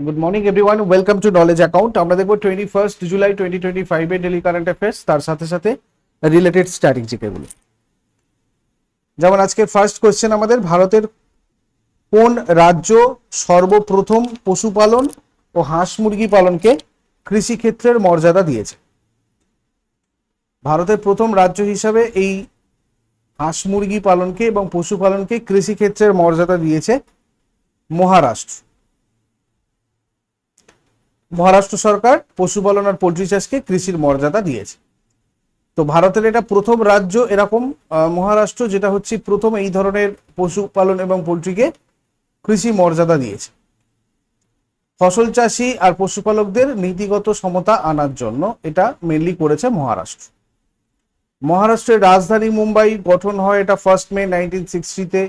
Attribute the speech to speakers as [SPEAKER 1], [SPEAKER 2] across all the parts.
[SPEAKER 1] Good morning everyone welcome to knowledge account আমরা দেখব twenty first July twenty twenty ফাইভে daily current affairs তার সাথে সাথে রিলেটেড স্ট্র্যাটেজিকেগুলো যেমন আজকে ফার্স্ট কোয়েশ্চেন আমাদের, ভারতের কোন রাজ্য সর্বপ্রথম পশুপালন ও হাঁস মুরগি পালনকে কৃষিক্ষেত্রের মর্যাদা দিয়েছে? ভারতের প্রথম রাজ্য হিসাবে এই হাঁস মুরগি পালনকে এবং পশুপালনকে কৃষিক্ষেত্রের মর্যাদা দিয়েছে মহারাষ্ট্র। মহারাষ্ট্র সরকার পশুপালন আর পোলট্রি চাষকে কৃষির মর্যাদা দিয়েছে। তো ভারতের এটা প্রথম রাজ্য এরকম মহারাষ্ট্র যেটা হচ্ছে প্রথম এই ধরনের পশুপালন এবং পোলট্রিকে কৃষি মর্যাদা দিয়েছে। ফসল চাষি আর পশুপালকদের নীতিগত সমতা আনার জন্য এটা মেনলি করেছে মহারাষ্ট্র। মহারাষ্ট্রের রাজধানী মুম্বাই গঠন হয় এটা ফার্স্ট মে নাইনটিন সিক্সটিতে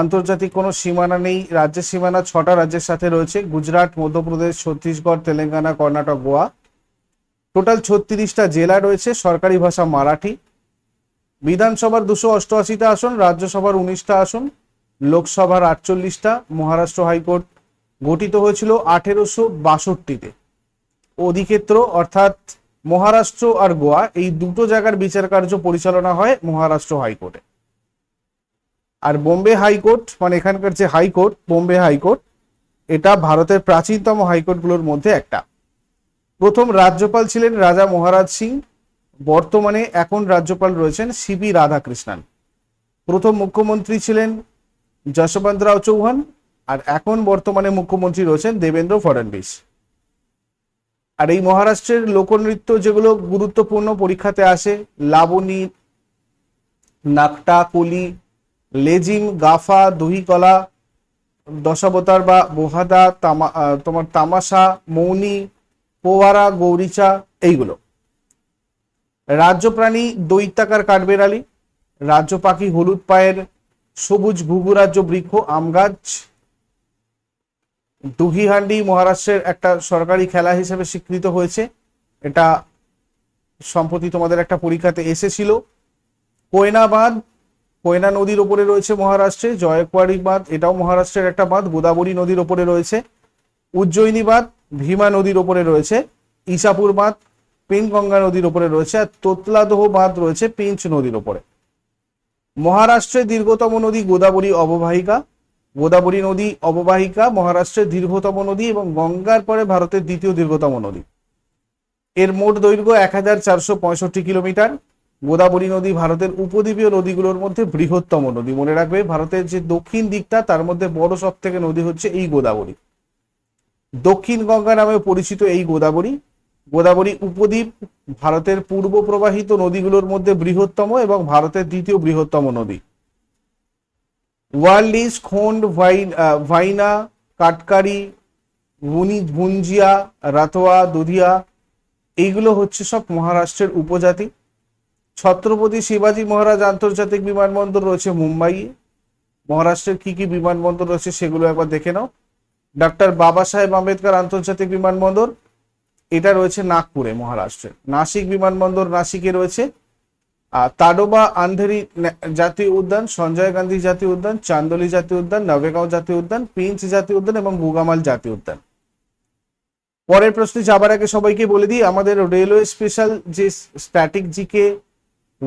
[SPEAKER 1] আন্তর্জাতিক কোনো সীমানা নেই। রাজ্যের সীমানা ছটা রাজ্যের সাথে রয়েছে। গুজরাট, মধ্যপ্রদেশ, ছত্তিশগড়, তেলেঙ্গানা, কর্ণাটক, গোয়া। টোটাল ছত্রিশটা জেলা রয়েছে। সরকারি ভাষা মারাঠি। বিধানসভার দুশো অষ্টআশিটা আসন, রাজ্যসভার উনিশটা আসন, লোকসভার আটচল্লিশটা, মহারাষ্ট্র হাইকোর্ট গঠিত হয়েছিল আঠেরোশো বাষট্টিতে। অধিক্ষেত্র অর্থাৎ মহারাষ্ট্র আর গোয়া, এই দুটো জায়গার বিচার কার্য পরিচালনা হয় মহারাষ্ট্র হাইকোর্টে। আর বোম্বে হাইকোর্ট মানে এখানকার যে হাইকোর্ট বোম্বে হাইকোর্ট এটা ভারতের প্রাচীনতম হাইকোর্টগুলোর মধ্যে একটা। প্রথম রাজ্যপাল ছিলেন রাজা মহারাজ সিং, বর্তমানে এখন রাজ্যপাল রয়েছেন সিবি রাধাকৃষ্ণন। প্রথম মুখ্যমন্ত্রী ছিলেন যশবন্ত রাও চৌহান, আর এখন বর্তমানে মুখ্যমন্ত্রী রয়েছেন দেবেন্দ্র ফডনবিস আর এই মহারাষ্ট্রের লোকনৃত্য যেগুলো গুরুত্বপূর্ণ, পরীক্ষাতে আসে, লাবণী নাকটা কলি লেজিম, গাফা দহিকলা দশাবতার বা বোহাদা তামা তোমার তামাশা, মৌনি, পোয়ারা, গৌরিচা, এইগুলো। রাজ্য প্রাণী দৈত্যাকার কাঠবেড়ালি রাজ্য পাখি হলুদ পায়ের, সবুজ ভূগুরাজ্য বৃক্ষ, আম গাছ দুহিহান্ডি মহারাষ্ট্রের একটা সরকারি খেলা হিসেবে স্বীকৃত হয়েছে। এটা সম্প্রতি তোমাদের একটা পরীক্ষাতে এসেছিল। কোয়না বাঁধ কোয়না নদীর ওপরে রয়েছে মহারাষ্ট্রে, জয়কোয়ারি বাঁধ, এটাও মহারাষ্ট্রের একটা বাঁধ গোদাবরী নদীর ওপরে রয়েছে। উজ্জয়িনী বাঁধ, ভীমা নদীর ওপরে রয়েছে। ইসাপুর বাঁধ, পেনগঙ্গা নদীর ওপরে রয়েছে আর তোতলাদহ বাঁধ রয়েছে পেঞ্চ নদীর ওপরে। মহারাষ্ট্রের দীর্ঘতম নদী গোদাবরী অববাহিকা। গোদাবরী নদী অববাহিকা মহারাষ্ট্রের দীর্ঘতম নদী এবং গঙ্গার পরে ভারতের দ্বিতীয় দীর্ঘতম নদী। এর মোট দৈর্ঘ্য এক হাজার চারশো পঁয়ষট্টি কিলোমিটার। গোদাবরী নদী ভারতের উপদ্বীপীয় নদীগুলোর মধ্যে বৃহত্তম নদী। মনে রাখবে, ভারতের যে দক্ষিণ দিকটা, তার মধ্যে বড় সব থেকে নদী হচ্ছে এই গোদাবরী। দক্ষিণ গঙ্গা নামে পরিচিত এই গোদাবরী। গোদাবরী উপদ্বীপ ভারতের পূর্ব প্রবাহিত নদীগুলোর মধ্যে বৃহত্তম এবং ভারতের দ্বিতীয় বৃহত্তম নদী। ওয়ার্লিস খোন্ড, ভাইন কাটকারি গুনি ভুঞ্জিয়া, রাতোয়া, দুধিয়া, এইগুলো হচ্ছে সব মহারাষ্ট্রের উপজাতি। ছত্রপতি শিবাজী মহারাজ আন্তর্জাতিক বিমানবন্দর রয়েছে মুম্বাই মহারাষ্ট্রের কি কি বিমানবন্দর রয়েছে সেগুলো একবার দেখে নাও। ডাক্তার বাবা সাহেব আম্বেদকর আন্তর্জাতিক বিমানবন্দর, এটা রয়েছে নাগপুরে মহারাষ্ট্রের নাসিক বিমানবন্দর নাসিকে রয়েছে। আর তাডোবা আন্ধেরি জাতীয় উদ্যান, সঞ্জয় গান্ধী জাতীয় উদ্যান, চান্দোলি জাতীয় উদ্যান, নবেগাঁও জাতীয় উদ্যান, পিঞ্চ জাতীয় উদ্যান এবং গুগামাল জাতীয় উদ্যান। পরের প্রশ্নে যাবার আগে সবাইকে বলে দিই, আমাদের রেলওয়ে স্পেশাল যে static GK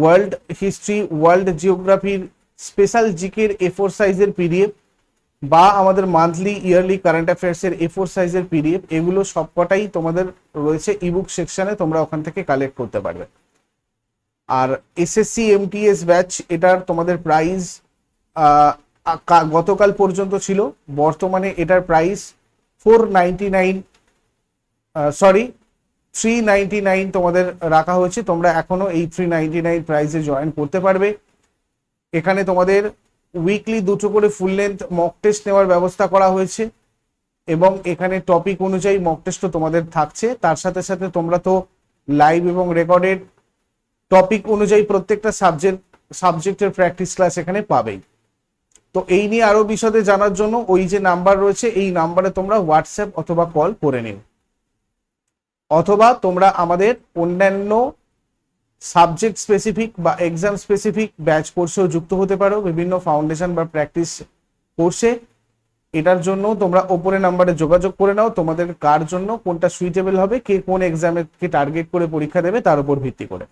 [SPEAKER 1] world history, world জিওগ্রাফির special জিকের এ ফোর সাইজের পিডিএফ বা আমাদের মান্থলি ইয়ারলি কারেন্ট অ্যাফেয়ার্সের এ ফোর সাইজের পিডিএফ এগুলো সবকটাই তোমাদের রয়েছে ইবুক সেকশনে তোমরা ওখান থেকে কালেক্ট করতে পারবে। আর এসএসসি এমটিএস ব্যাচ এটার তোমাদের প্রাইস গতকাল পর্যন্ত ছিল। বর্তমানে এটার price four ninety nine sorry three ninety nine তোমাদের রাখা হয়েছে, তোমরা এখনও এই থ্রি নাইনটি নাইন প্রাইসে জয়েন করতে পারবে। এখানে তোমাদের উইকলি দুটো করে ফুল লেন্থ মক টেস্ট নেওয়ার ব্যবস্থা করা হয়েছে এবং এখানে টপিক অনুযায়ী মক টেস্টও তোমাদের থাকছে। তার সাথে সাথে তোমরা তো লাইভ এবং রেকর্ডেড টপিক অনুযায়ী প্রত্যেকটা সাবজেক্ট সাবজেক্টের প্র্যাকটিস ক্লাস এখানে পাবেই। তো এই নিয়ে আরও বিশদে জানার জন্য ওই যে নাম্বার রয়েছে, এই নাম্বারে তোমরা হোয়াটসঅ্যাপ অথবা কল করে নিও। অথবা তোমরা আমাদের অন্যান্য সাবজেক্ট স্পেসিফিক বা এক্সাম স্পেসিফিক ব্যাচ কোর্সেও যুক্ত হতে পারো, বিভিন্ন ফাউন্ডেশন বা প্র্যাকটিস কোর্সে এটার জন্য তোমরা ওপরে নাম্বারে যোগাযোগ করে নাও, তোমাদের কার জন্য, কোনটা সুইটেবল হবে, কে কোন এক্সামে কে টার্গেট করে পরীক্ষা দেবে, তার উপর ভিত্তি করে।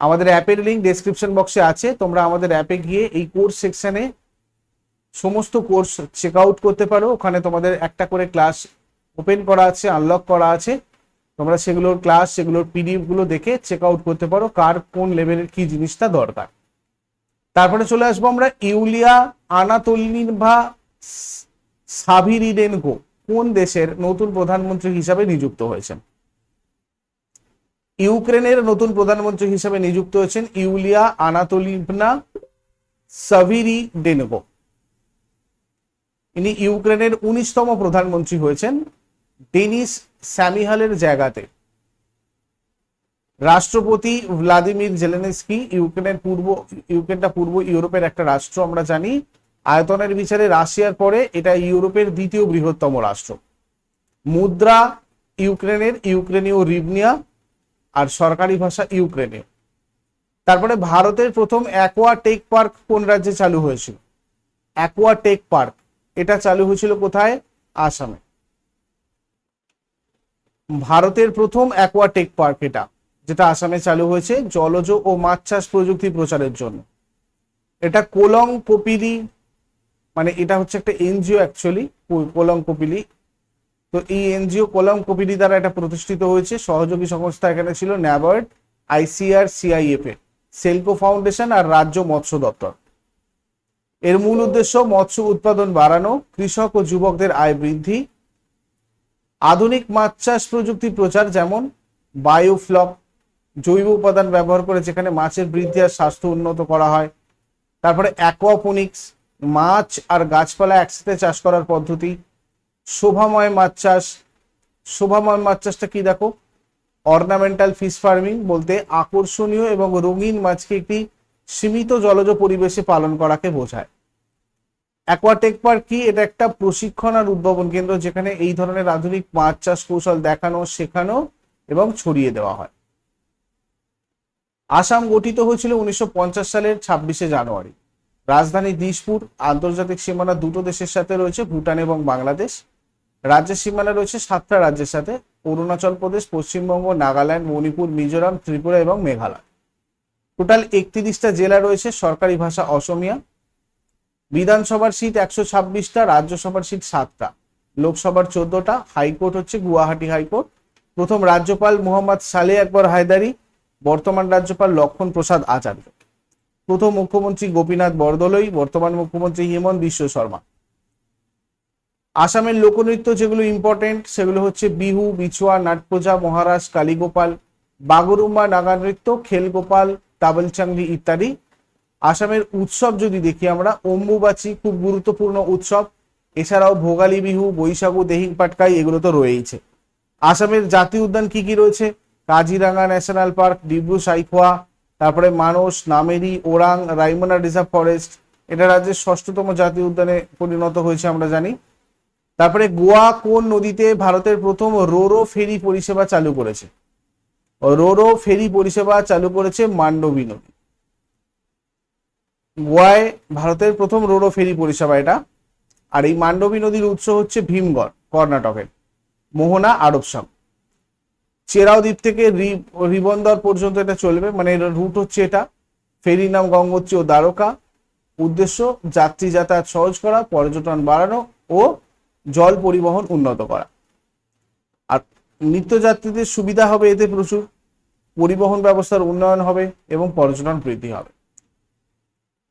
[SPEAKER 1] আমাদের অ্যাপের লিঙ্ক ডেসক্রিপশন বক্সে আছে, তোমরা আমাদের অ্যাপে গিয়ে এই কোর্স সেকশনে সমস্ত কোর্স চেক আউট করতে পারো। ওখানে তোমাদের একটা করে ক্লাস ওপেন করা আছে আনলক করা আছে। তোমরা সেগুলোর ক্লাস সেগুলোর পিডিএফগুলো দেখে চেক আউট করতে পারো কার কোন লেভেলের কি জিনিসটা দরকার। তারপরে চলে আসব আমরা ইউলিয়া আনাতোলিনভা সাভিরিডেনকো কোন দেশের নতুন প্রধানমন্ত্রী হিসাবে নিযুক্ত হয়েছেন? ইউক্রেনের নতুন প্রধানমন্ত্রী হিসাবে নিযুক্ত হয়েছেন ইউলিয়া আনাতোলিভনা সাভিরিডেনকো ইনি ইউক্রেনের উনিশতম প্রধানমন্ত্রী হয়েছেন, ডেনিস স্যামিহালের জায়গাতে। রাষ্ট্রপতি ভ্লাদিমির জেলেনস্কি ইউক্রেনের পূর্ব, ইউক্রেনটা পূর্ব ইউরোপের একটা রাষ্ট্র আমরা জানি। আয়তনের বিচারে রাশিয়ার পরে এটা ইউরোপের দ্বিতীয় বৃহত্তম রাষ্ট্র। মুদ্রা ইউক্রেনের ইউক্রেনীয় রিবনিয়া আর সরকারি ভাষা ইউক্রেনীয় তারপরে ভারতের প্রথম অ্যাকোয়া টেক পার্ক কোন রাজ্যে চালু হয়েছিল? Aqua tech park. এটা চালু হয়েছিল কোথায়? আসামে। ভারতের প্রথম অ্যাকোয়া টেক পার্ক এটা, যেটা আসামে চালু হয়েছে জলজ ও মাছ চাষ প্রযুক্তি প্রচারের জন্য। এটা কোলং কপিলি মানে এটা হচ্ছে একটা এনজিও অ্যাকচুয়ালি কোলং কপিলি। তো এই এনজিও কোলং কপিলি দ্বারা এটা প্রতিষ্ঠিত হয়েছে। সহযোগী সংস্থা এখানে ছিল NABARD ICR, CIF A. SELCO foundation আর রাজ্য মৎস্য দপ্তর। এর মূল উদ্দেশ্য মৎস্য উৎপাদন বাড়ানো, কৃষক ও যুবকদের আয় বৃদ্ধি আধুনিক মাছ চাষ প্রযুক্তি প্রচার যেমন বায়োফ্লক জৈব উপাদান ব্যবহার করে যেখানে মাছের বৃদ্ধি আর স্বাস্থ্য উন্নত করা হয়। তারপরে অ্যাকোয়াপোনিক্স, মাছ আর গাছপালা একসাথে চাষ করার পদ্ধতি। শোভাময় মাছ চাষ শোভাময় মাছ চাষটা কি দেখো? অর্নামেন্টাল ফিশ ফার্মিং বলতে আকর্ষণীয় এবং রঙিন মাছকে একটি সীমিত জলজ পরিবেশে পালন করাকে বোঝায়। অ্যাকোয়াটেক পার্ক কি? এটা একটা প্রশিক্ষণ আর উদ্ভাবন কেন্দ্র যেখানে এই ধরনের আধুনিক মাছ চাষ কৌশল দেখানো, শেখানো এবং ছড়িয়ে দেওয়া হয়। আসাম গঠিত হয়েছিল উনিশশো পঞ্চাশ সালের ছাব্বিশে জানুয়ারি। রাজধানী দিশপুর আন্তর্জাতিক সীমানা দুটো দেশের সাথে রয়েছে, ভুটান এবং বাংলাদেশ। রাজ্যের সীমানা রয়েছে সাতটা রাজ্যের সাথে, অরুণাচল প্রদেশ, পশ্চিমবঙ্গ, নাগাল্যান্ড, মণিপুর, মিজোরাম, ত্রিপুরা এবং মেঘালয়। টোটাল একত্রিশটা জেলা রয়েছে, সরকারি ভাষা অসমিয়া বিধানসভার সিট একশো ছাব্বিশটা, রাজ্যসভার সিট সাতটা। লোকসভার চোদ্দটা, হাইকোর্ট হচ্ছে গুয়াহাটি হাইকোর্ট। প্রথম রাজ্যপাল মোহাম্মদ সালে আকবর হায়দারি, বর্তমান রাজ্যপাল লক্ষণ প্রসাদ আচার্য। প্রথম মুখ্যমন্ত্রী গোপীনাথ বরদলৈ, বর্তমান মুখ্যমন্ত্রী হেমন্ত বিশ্ব শর্মা। আসামের লোকনৃত্য যেগুলো ইম্পর্টেন্ট সেগুলো হচ্ছে বিহু, বিছুয়া, নাটপূজা, মহারাজ, কালীগোপাল, বাগরুম্বা, নাগা নৃত্য, খেলগোপাল তাবলচাংলি ইত্যাদি। আসামের উৎসব যদি দেখি আমরা, অম্বুবাচী খুব গুরুত্বপূর্ণ উৎসব। এছাড়াও ভোগালী বিহু, বৈশাখু, দেহিং পাটকাই এগুলো তো রয়েইছে। আসামের জাতীয় উদ্যান কি কি রয়েছে? কাজিরাঙ্গা ন্যাশনাল পার্ক, ডিব্রু সাইখোয়া, তারপরে মানস, নামেরি, ওরাং, রাইমনা রিজার্ভ ফরেস্ট, এটা রাজ্যের ষষ্ঠতম জাতীয় উদ্যানে পরিণত হয়েছে আমরা জানি। তারপরে গোয়া কোন নদীতে ভারতের প্রথম রোরো ফেরি পরিষেবা চালু করেছে? রোরো ফেরি পরিষেবা চালু করেছে মান্ডবী নদী। গোয়ায় ভারতের প্রথম রোরো ফেরি পরিষেবা এটা। আর এই মান্ডবী নদীর উৎস হচ্ছে ভীমগড়, কর্ণাটকের। মোহনা, আরব চেরাও দ্বীপ থেকে রিবন্দর পর্যন্ত এটা চলবে। মানে রুট হচ্ছে এটা। ফেরি নাম গঙ্গোত্রী ও দ্বারকা। উদ্দেশ্য, যাত্রী যাতায়াত সহজ করা, পর্যটন বাড়ানো ও জল পরিবহন উন্নত করা। আর নিত্যযাত্রীদের সুবিধা হবে এতে প্রচুর। পরিবহন ব্যবস্থার উন্নয়ন হবে এবং পর্যটন বৃদ্ধি হবে।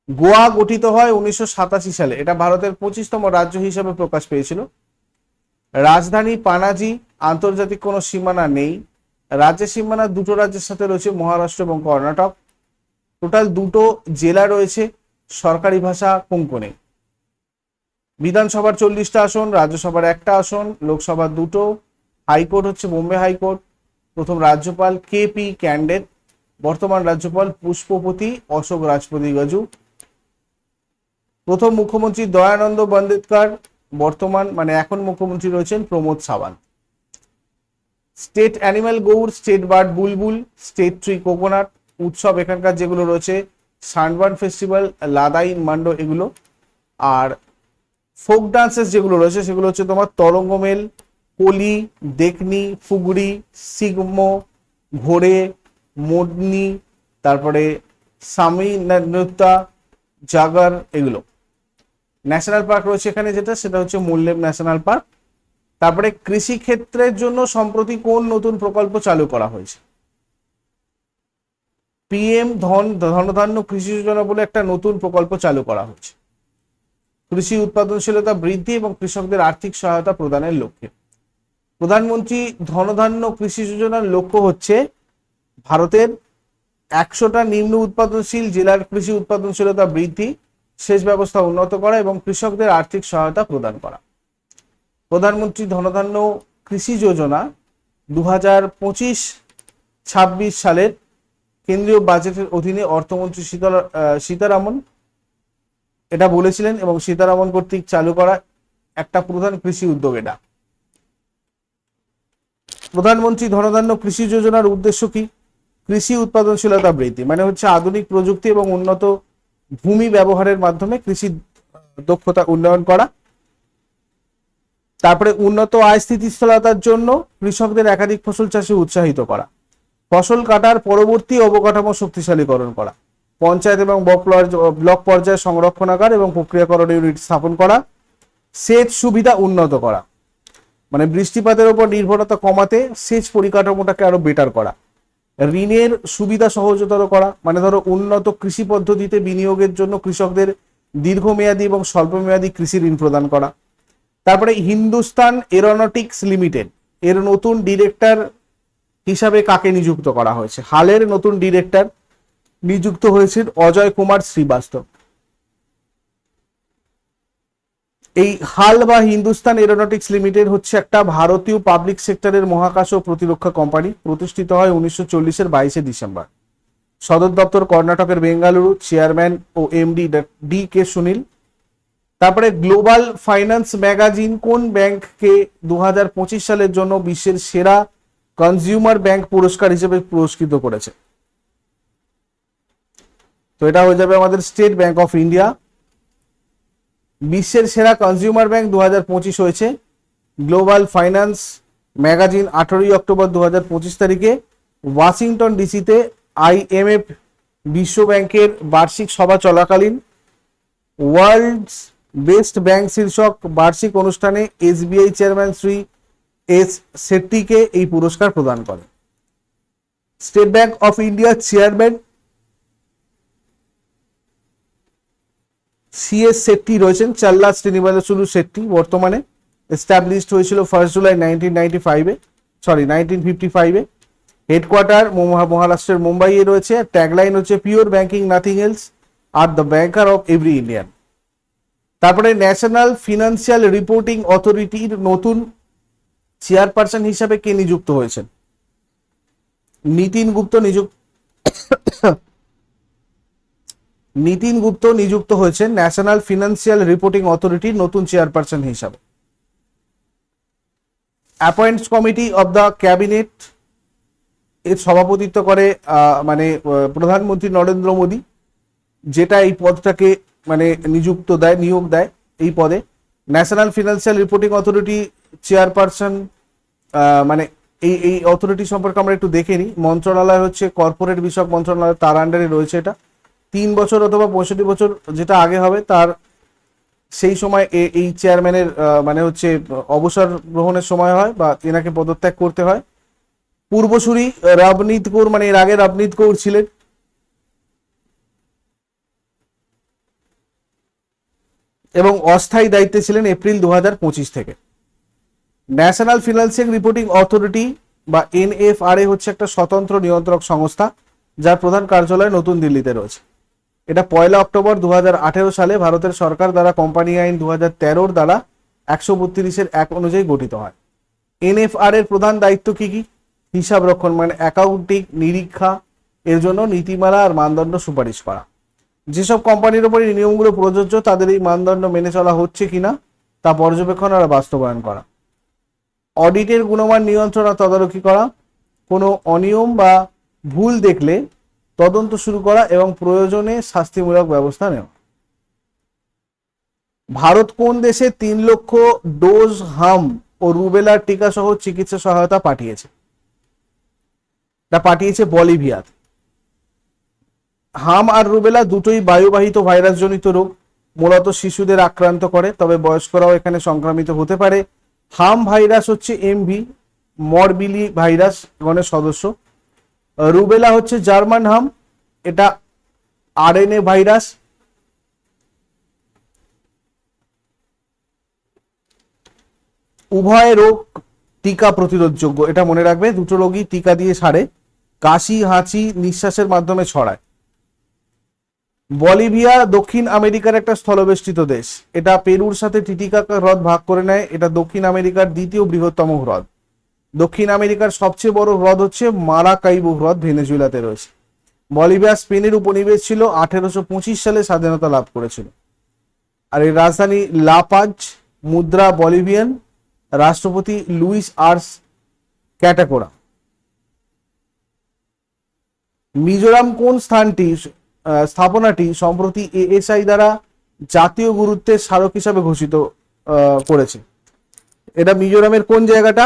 [SPEAKER 1] গোয়া গঠিত হয় উনিশশো সাতাশি সালে। এটা ভারতের পঁচিশতম রাজ্য হিসেবে প্রকাশ পেয়েছিল। রাজধানী পানাজি, আন্তর্জাতিক কোনো সীমানা নেই। রাজ্যের সীমানা দুটো রাজ্যের সাথে রয়েছে, মহারাষ্ট্র এবং কর্ণাটক। টোটাল দুটো জেলা রয়েছে, সরকারি ভাষা কোঙ্কনে। বিধানসভার চল্লিশটা আসন, রাজ্যসভার একটা আসন লোকসভার দুটো, হাইকোর্ট হচ্ছে বোম্বে হাইকোর্ট। প্রথম রাজ্যপাল কে পি ক্যান্ডেন বর্তমান রাজ্যপাল পুষ্পপতি, অশোক রাজপতি গজু। প্রথম মুখ্যমন্ত্রী দয়ানন্দ বন্দেতকর, বর্তমান মানে এখন মুখ্যমন্ত্রী রয়েছেন Pramod Sawant. State animal gaur state bird bulbul, state tree coconut, উৎসব এখানকার যেগুলো রয়েছে, সানবার্ন ফেস্টিভ্যাল লাদাইন মান্ডো এগুলো, আর ফোক ডান্সেস যেগুলো রয়েছে, সেগুলো হচ্ছে তোমার তরঙ্গমেল কলি দেখনি, ফুগড়ি, সিগমো, ঘোড়ে মোডনি তারপরে সামি নৃত্য, জাগার এগুলো। ন্যাশনাল পার্ক রয়েছে এখানে যেটা, সেটা হচ্ছে মুল্লেম ন্যাশনাল পার্ক। তারপরে কৃষি ক্ষেত্রের জন্য সম্প্রতি কোন নতুন প্রকল্প চালু করা হয়েছে? পিএম ধন, ধনধান্য কৃষি যোজনা বলে একটা নতুন প্রকল্প চালু করা হয়েছে। কৃষি উৎপাদনশীলতা বৃদ্ধি এবং কৃষকদের আর্থিক সহায়তা প্রদানের লক্ষ্যে। প্রধানমন্ত্রী ধনধান্য কৃষি যোজনার লক্ষ্য হচ্ছে ভারতের একশোটা নিম্ন উৎপাদনশীল জেলার কৃষি উৎপাদনশীলতা বৃদ্ধি সেচ ব্যবস্থা উন্নত করা এবং কৃষকদের আর্থিক সহায়তা প্রদান করা। প্রধানমন্ত্রী ধনধান্য কৃষি যোজনা দু হাজার পঁচিশ ছাব্বিশ সালের কেন্দ্রীয় বাজেটের অধীনে অর্থমন্ত্রী সীতারা সীতারামন এটা বলেছিলেন এবং সীতারামন কর্তৃক চালু করা একটা প্রধান কৃষি উদ্যোগ এটা। প্রধানমন্ত্রী ধনধান্য কৃষি যোজনার উদ্দেশ্য কি? কৃষি উৎপাদনশীলতা বৃদ্ধি মানে হচ্ছে আধুনিক প্রযুক্তি এবং উন্নত ভূমি ব্যবহারের মাধ্যমে কৃষি দক্ষতা উন্নয়ন করা, তারপরে উন্নত আয় স্থিতিশীলতার জন্য কৃষকদের একাধিক ফসল চাষে উৎসাহিত করা, ফসল কাটার পরবর্তী অবকাঠামো শক্তিশালীকরণ করা, পঞ্চায়েত এবং ব্লক পর্যায়ে- সংরক্ষণাগার এবং প্রক্রিয়াকরণ ইউনিট স্থাপন করা, সেচ সুবিধা উন্নত করা। মানে বৃষ্টিপাতের উপর নির্ভরতা কমাতে সেচ পরিকাঠামোটাকে আরও বেটার করা। ঋণের সুবিধা সহজতর করা মানে ধরো উন্নত কৃষি পদ্ধতিতে বিনিয়োগের জন্য কৃষকদের দীর্ঘমেয়াদী এবং স্বল্পমেয়াদী কৃষি ঋণ প্রদান করা। তারপরে হিন্দুস্তান এরোনটিক্স লিমিটেড, এর নতুন ডিরেক্টর হিসাবে কাকে নিযুক্ত করা হয়েছে? হালের নতুন ডিরেক্টর নিযুক্ত হয়েছেন অজয় কুমার শ্রীবাস্তব। এই হাল বা হিন্দুস্তান এরোনটিক্স লিমিটেড হচ্ছে একটা ভারতীয় পাবলিক সেক্টরের মহাকাশ ও প্রতিরক্ষা কোম্পানি। প্রতিষ্ঠিত হয় উনিশশো চল্লিশের বাইশে ডিসেম্বর। সদর দপ্তর কর্ণাটকের বেঙ্গালুরু, চেয়ারম্যান ও এমডি ডি কে সুনীল। তারপরে গ্লোবাল ফাইন্যান্স ম্যাগাজিন কোন ব্যাংককে দু হাজার পঁচিশ সালের জন্য বিশ্বের সেরা কনজিউমার ব্যাংক পুরস্কার হিসেবে পুরস্কৃত করেছে? তো এটা হয়ে যাবে আমাদের স্টেট ব্যাংক অফ ইন্ডিয়া। বিশ্বের সেরা কনজিউমার ব্যাংক দু পঁচিশ হয়েছে। গ্লোবাল ফাইন্যান্স ম্যাগাজিন আঠারোই অক্টোবর দু পঁচিশ তারিখে। ওয়াশিংটন ডিসিতে আইএমএফ বিশ্ব ব্যাংকের বার্ষিক সভা চলাকালীন। ওয়ার্ল্ডস বেস্ট ব্যাংক শীর্ষক বার্ষিক অনুষ্ঠানে এসবিআই চেয়ারম্যান শ্রী এস শেট্টিকে এই পুরস্কার প্রদান করে স্টেট ব্যাংক অফ ইন্ডিয়ার চেয়ারম্যান সিএস শেট্টি রয়েছেন, চাল্লা শ্রীনিবাসুলু শেট্টি বর্তমানে। এস্টাবলিশড হয়েছিল ফার্স্ট জুলাই নাইনটিন নাইনটি ফাইভে সরি নাইনটিন ফিফটি ফাইভে হেডকোয়ার্টার মহারাষ্ট্রের মুম্বাইয়ে রয়েছে ট্যাগলাইন হচ্ছে pure banking nothing else R the banker of every Indian তারপরে ন্যাশনাল ফিনান্সিয়াল রিপোর্টিং অথরিটির নতুন চেয়ারপারসন হিসাবে কে নিযুক্ত হয়েছেন? নীতিন গুপ্ত নিযুক্ত নীতিন গুপ্ত নিযুক্ত হয়েছেন ন্যাশনাল ফিনান্সিয়াল রিপোর্টিং অথরিটির নতুন চেয়ারপারসন হিসাবে। Appoints committee of the cabinet এর সভাপতিত্ব করে মানে প্রধানমন্ত্রী নরেন্দ্র মোদী, যেটা এই পদটাকে মানে নিযুক্ত দেয়, নিয়োগ দেয় এই পদে। National financial reporting authority chairperson মানে এই এই অথরিটি সম্পর্কে আমরা একটু দেখে নিই। মন্ত্রণালয় হচ্ছে কর্পোরেট বিষয়ক মন্ত্রণালয়, তার আন্ডারে রয়েছে এটা। তিন বছর অথবা পঁয়ষট্টি বছর যেটা আগে হবে, তার সেই সময় এই চেয়ারম্যানের মানে হচ্ছে অবসর গ্রহণের সময় হয় বা এনাকে পদত্যাগ করতে হয়। পূর্বসূরি রবনীত কৌর মানে এর আগে রবনীত কৌর ছিলেন। এবং অস্থায়ী দায়িত্বে ছিলেন এপ্রিল দু হাজার পঁচিশ থেকে। ন্যাশনাল ফিনান্সিয়াল রিপোর্টিং অথরিটি বা এনএফআরএ হচ্ছে একটা স্বতন্ত্র নিয়ন্ত্রক সংস্থা, যার প্রধান কার্যালয় নতুন দিল্লিতে রয়েছে। এটা পয়লা অক্টোবর দু হাজার আঠেরো সালে ভারতের সরকার দ্বারা কোম্পানি আইন দু হাজার দ্বারা একশো বত্রিশের এক অনুযায়ী গঠিত হয়। এনএফআর এর প্রধান দায়িত্ব কি কি? হিসাব রক্ষণ মানে অ্যাকাউন্টিং নিরীক্ষা, এর জন্য নীতিমালা আর মানদণ্ড সুপারিশ করা। যেসব কোম্পানির উপর এই নিয়মগুলো প্রযোজ্য, তাদের এই মানদণ্ড মেনে চলা হচ্ছে কিনা তা পর্যবেক্ষণ আর বাস্তবায়ন করা। অডিটের গুণমান নিয়ন্ত্রণ আর তদারকি করা। কোনো অনিয়ম বা ভুল দেখলে তদন্ত শুরু করা এবং প্রয়োজনে শাস্তিমূলক ব্যবস্থা নেওয়া। ভারত কোন দেশে তিন লক্ষ ডোজ হাম ও রুবেলার টিকা সহ চিকিৎসা সহায়তা পাঠিয়েছে? তা পাঠিয়েছে বলিভিয়াত। হাম আর রুবেলা দুটোই বায়ুবাহিত ভাইরাসজনিত রোগ, মূলত শিশুদের আক্রান্ত করে, তবে বয়স্করাও এখানে সংক্রামিত হতে পারে। হাম ভাইরাস হচ্ছে এমভি, মরবিলি ভাইরাস গণের সদস্য। রুবেলা হচ্ছে জার্মান হাম, এটা আরএনএ ভাইরাস। উভয় রোগ টিকা প্রতিরোধযোগ্য, এটা মনে রাখবে, দুটো রোগই টিকা দিয়ে সারে, কাশি, হাঁচি নিঃশ্বাসের মাধ্যমে ছড়ায়। বলিভিয়া, দক্ষিণ আমেরিকার একটা স্থলবেষ্টিত দেশ, এটা পেরুর সাথে টিটিকাকা হ্রদ ভাগ করে নেয়, এটা দক্ষিণ আমেরিকার দ্বিতীয় বৃহত্তম হ্রদ। দক্ষিণ আমেরিকার সবচেয়ে বড় হ্রদ হচ্ছে মারাকাইবো হ্রদ, ভেনেজুয়েলাতে রয়েছে। বলিভিয়া স্পেনের উপনিবেশ ছিল আঠেরোশো পঁচিশ সালে স্বাধীনতা লাভ করেছিল। আর এর রাজধানী লাপাজ মুদ্রা বলিভিয়ান রাষ্ট্রপতি লুইস আর্স ক্যাটাকোরা। মিজোরাম কোন স্থানটি স্থাপনাটি সম্প্রতি এএসআই দ্বারা জাতীয় গুরুত্বের স্মারক হিসাবে ঘোষিত করেছে? এটা মিজোরামের কোন জায়গাটা?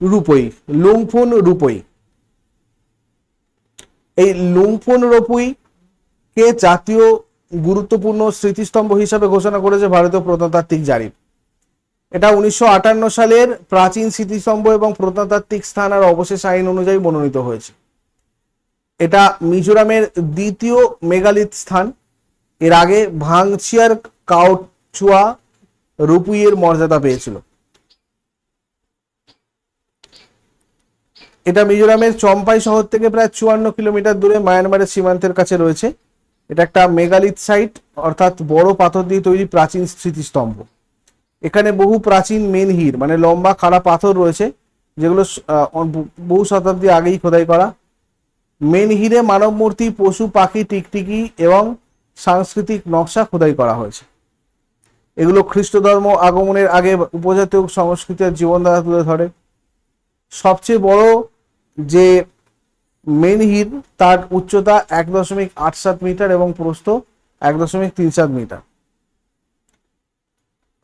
[SPEAKER 1] রূপই, লুংফুন রূপই। এই লুংফুন রূপই কে জাতীয় গুরুত্বপূর্ণ স্মৃতিস্তম্ভ হিসাবে ঘোষণা করেছে ভারতীয় প্রত্নতাত্ত্বিক জারিপ এটা উনিশশো আটান্ন সালের প্রাচীন স্মৃতিস্তম্ভ এবং প্রত্নতাত্ত্বিক স্থান আর অবশেষ আইন অনুযায়ী মনোনীত হয়েছে। এটা মিজোরামের দ্বিতীয় মেগালিথ স্থান। এর আগে ভাংচিয়ার কাউচুয়া রুপুইয়ের মর্যাদা পেয়েছিল। এটা মিজোরামের চম্পাই শহর থেকে প্রায় চুয়ান্ন কিলোমিটার দূরে মায়ানমারের সীমান্তের কাছে রয়েছে। এটা একটা মেগালিথ সাইট, অর্থাৎ বড় পাথর দিয়ে তৈরি প্রাচীন স্মৃতিস্তম্ভ। এখানে বহু প্রাচীন মেনহির মানে লম্বা খাড়া পাথর রয়েছে, যেগুলো বহু শতাব্দী আগেই খোদাই করা। মেনহিরে মানব মূর্তি পশু, পাখি, টিকটিকি এবং সাংস্কৃতিক নকশা খোদাই করা হয়েছে। এগুলো খ্রিস্ট ধর্ম আগমনের আগে উপজাতীয় সংস্কৃতির জীবনধারা তুলে ধরে। সবচেয়ে বড় যে মেনহির তার উচ্চতা এক দশমিক আট সাত মিটার এবং প্রস্থ এক দশমিক তিন সাত মিটার।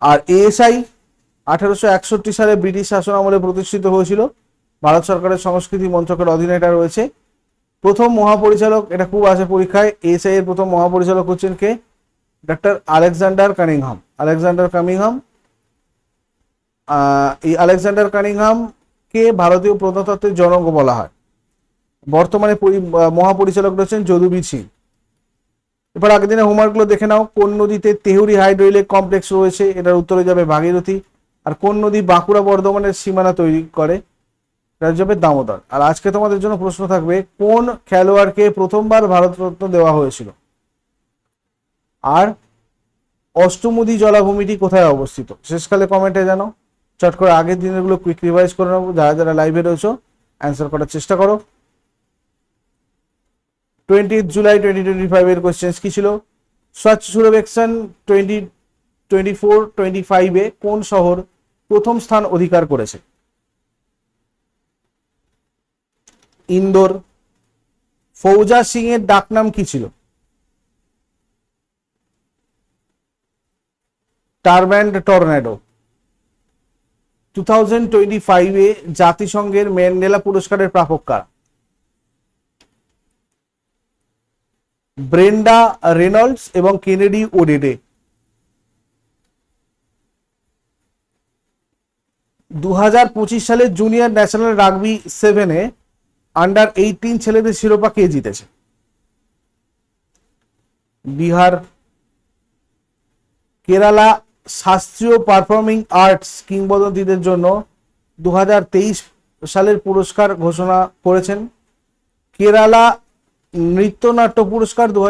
[SPEAKER 1] আর এএসআই আঠারোশো একষট্টি সালে ব্রিটিশ শাসন আমলে প্রতিষ্ঠিত হয়েছিল। ভারত সরকারের সংস্কৃতি মন্ত্রকের অধীনে এটা রয়েছে। প্রথম মহাপরিচালক এটা খুব আসে পরীক্ষায় এএসআই এর প্রথম মহাপরিচালক হচ্ছেন কে? Doctor Alexander Cunningham. Alexander Cunningham আহ, এই আলেকজান্ডার কানিংহাম কে ভারতীয় প্রত্নতত্ত্বের জনক বলা হয়? বর্তমানে মহাপরিচালক রয়েছেন যদুবীর সিং। এবার আগের দিনে হোমওয়ার্কগুলো দেখে নাও। কোন নদীতে তেহুরি হাইড্রো ইলেক কমপ্লেক্স রয়েছে? এটার উত্তরে যাবে ভাগীরথী। আর কোন নদী বাঁকুড়া বর্ধমানের সীমানা তৈরি করে? এটা যাবে দামোদর। আর আজকে তোমাদের জন্য প্রশ্ন থাকবে, কোন খেলোয়াড়কে প্রথমবার ভারতরত্ন দেওয়া হয়েছিল? আর অষ্টমুদি জলাভূমিটি কোথায় অবস্থিত? শেষকালে কমেন্টে জানো চট করে আগের দিনেরগুলো কুইক রিভাইজ করে নেব যারা যারা লাইভে রয়েছো অ্যান্সার করার চেষ্টা করো। টোয়েন্টি জুলাই টোয়েন্টি টোয়েন্টি ফাইভের কোয়েশ্চেন্স কি ছিল? স্বচ্ছ Survekshan twenty twenty four twenty ফাইভে কোন শহর প্রথম স্থান অধিকার করেছে? ইন্দোর। ফৌজা সিং এর ডাকনাম কি ছিল? Turbaned tornado. টু থাউজেন্ড জাতিসংঘের ম্যান্ডেলা পুরস্কারের প্রাপক কারা ব্রেন্ডা রেনল্ডস এবং কেনেডি ওডেডে। দু হাজার পঁচিশ সালে জুনিয়র ন্যাশনাল রাগবি সেভেনে আন্ডার এইটিন ছেলেদের শিরোপা কে জিতেছে? বিহার, কেরালা শাস্ত্রীয় পারফর্মিং আর্টস কিংবদন্তিদের জন্য দু হাজার তেইশ সালের পুরস্কার ঘোষণা করেছেন। কেরালা নৃত্যনাট্য পুরস্কার দু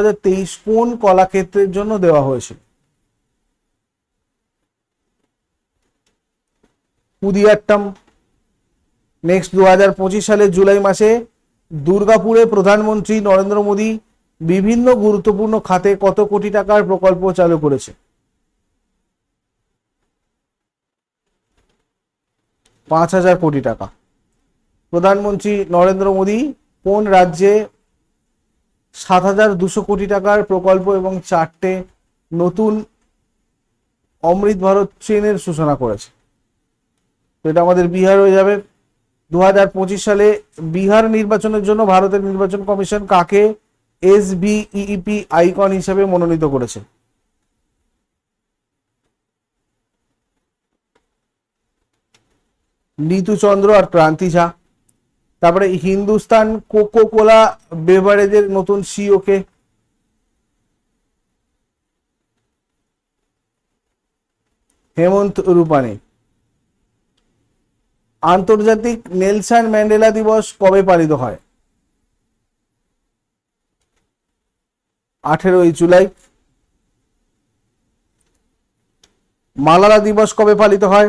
[SPEAKER 1] কোন কলাক্ষেত্রের জন্য দেওয়া হয়েছিল কুদিয়াট্টম নেক্সট দু হাজার পঁচিশ সালের জুলাই মাসে দুর্গাপুরে প্রধানমন্ত্রী নরেন্দ্র মোদী বিভিন্ন গুরুত্বপূর্ণ খাতে কত কোটি টাকার প্রকল্প চালু করেছে? পাঁচ হাজার কোটি টাকা। প্রধানমন্ত্রী নরেন্দ্র মোদী কোন রাজ্যে সাত হাজার দুশো কোটি টাকার প্রকল্প এবং চারটে নতুন অমৃত ভারত ট্রেনের সূচনা করেছে? এটা আমাদের বিহার হয়ে যাবে। দু হাজার পঁচিশ সালে বিহার নির্বাচনের জন্য ভারতের নির্বাচন কমিশন কাকে এস বিইপি আইকন হিসেবে মনোনীত করেছে? নিতু চন্দ্র আর ক্রান্তি ঝা। তারপরে হিন্দুস্তান কোকো কোলা বেভারেজের নতুন সিও কে হেমন্ত রূপানী। আন্তর্জাতিক নেলসন ম্যান্ডেলা দিবস কবে পালিত হয়? আঠেরোই জুলাই। মালালা দিবস কবে পালিত হয়?